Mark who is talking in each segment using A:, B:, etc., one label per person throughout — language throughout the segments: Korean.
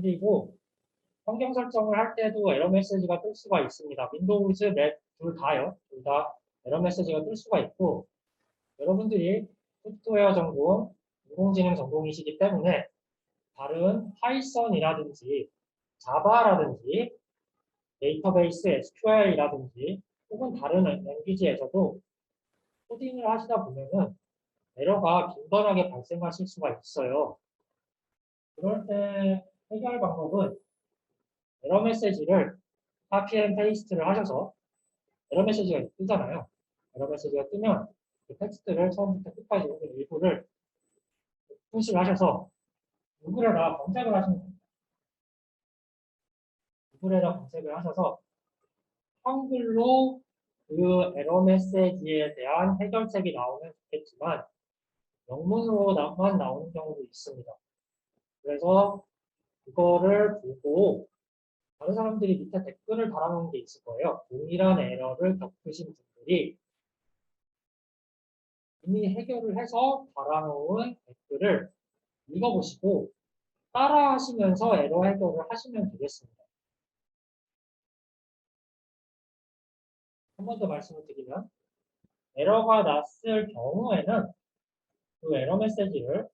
A: 그리고 환경 설정을 할 때도 에러 메시지가 뜰 수가 있습니다. 윈도우즈, 맥 둘 다요. 둘 다 에러 메시지가 뜰 수가 있고 여러분들이 소프트웨어 전공, 인공지능 전공이시기 때문에 다른 파이썬이라든지 자바라든지 데이터베이스 SQL이라든지 혹은 다른 랭귀지에서도 코딩을 하시다 보면은 에러가 빈번하게 발생하실 수가 있어요. 그럴 때 해결 방법은 에러 메시지를 카피 앤 페이스트를 하셔서 에러 메시지가 뜨잖아요. 에러 메시지가 뜨면 그 텍스트를 처음부터 끝까지 혹은 일부를 푸시를 하셔서 구글에다 검색을 하시면 됩니다. 구글에다 검색을 하셔서 한글로 그 에러 메시지에 대한 해결책이 나오면 좋겠지만 영문으로만 나오는 경우도 있습니다. 그래서 그거를 보고 다른 사람들이 밑에 댓글을 달아놓은 게 있을 거예요. 동일한 에러를 겪으신 분들이 이미 해결을 해서 달아놓은 댓글을 읽어보시고 따라 하시면서 에러 해결을 하시면 되겠습니다. 한 번 더 말씀을 드리면 에러가 났을 경우에는 그 에러 메시지를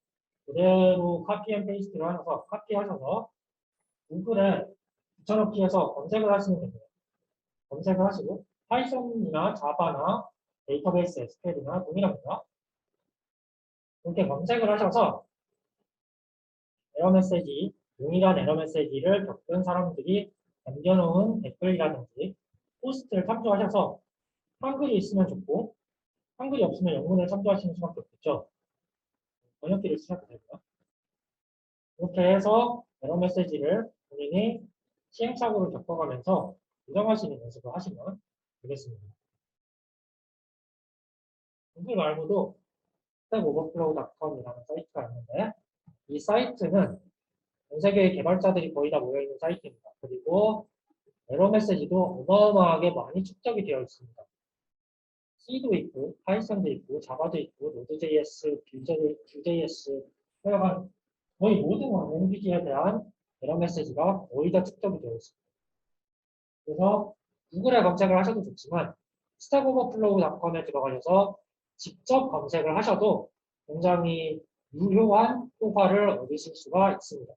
A: 그대로 카피 앤 페이스트를 하셔서 카피하셔서 구글에 붙여넣기 해서 검색을 하시면 됩니다. 검색을 하시고 파이썬이나 자바나 데이터베이스 SQL이나 동일합니다. 이렇게 검색을 하셔서 에러 메시지, 동일한 에러 메시지를 겪은 사람들이 남겨놓은 댓글이라든지 포스트를 참조하셔서 한글이 있으면 좋고 한글이 없으면 영문을 참조하시는 수밖에 없겠죠. 번역기를 쓰셔도 되고요. 이렇게 해서 에러 메시지를 본인이 시행착오를 겪어가면서 조정하시는 연습을 하시면 되겠습니다. 구글 말고도 stackoverflow.com이라는 사이트가 있는데 이 사이트는 전 세계의 개발자들이 거의 다 모여있는 사이트입니다. 그리고 에러 메시지도 어마어마하게 많이 축적이 되어 있습니다. C도 있고, 파이썬도 있고, 자바도 있고, 노드.js, Vue.js, 하여간 거의 모든 랭귀지에 대한 에러 메시지가 거의 다 축적이 되어 있습니다. 그래서 구글에 검색을 하셔도 좋지만 스택오버플로우닷컴에 들어가셔서 직접 검색을 하셔도 굉장히 유효한 효과를 얻으실 수가 있습니다.